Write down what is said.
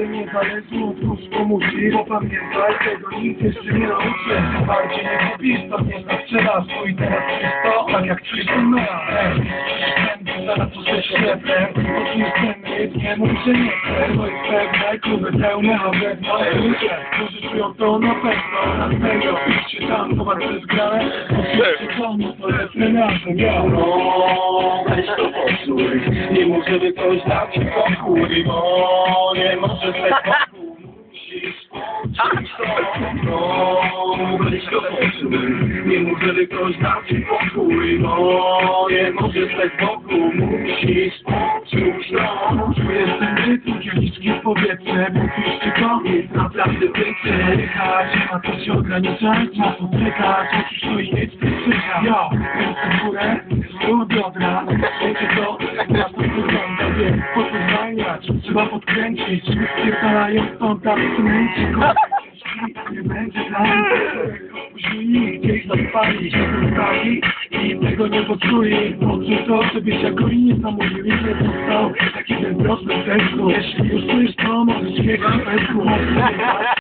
Ty niezależnie od różku musi Bo pamiętaj, tego nikt jeszcze nie nauczy Bardziej nie kupisz, na sprzedaż i teraz czysto, tak jak no Będę zaraz coś ślepę Choć nie nie mów, że nie chcę To jest pewne, kluby pełne, a wewnątrz ludzie Którzy czują to na pewno. Na serio, idźcie tam, zobaczcie zgrane. Oczywiście komu to jest menażem, ja No, weź to poczuj, nie mów, żeby ktoś dał ci pokój, bo nie możesz bez pokój, musisz poczuć to. Weź to poczuj, nie mów, żeby ktoś dał ci pokój, bo nie możesz bez pokój, musisz poczuć to. Czujesz ten rytm, kieliszki w powietrze Budzisz to jest naprawdę piękne Rychać, ma co się ograniczać Czas odtykać, musisz to i mieć przyjrzeć Ja, ręce w górę, z biodra Wiecie co, na to wygląda Wiem, po co zwalniać, trzeba podkręcić Spierdalają stąd, tam cmenci nie będzie dla Później gdzieś zapalić, zostali i tego nie poczuli Poczuj to, żebyś jako inni zamówił i nie został Taki ten prosty tekstu Jeśli już czujesz to, możesz jechać bez tłumaczenia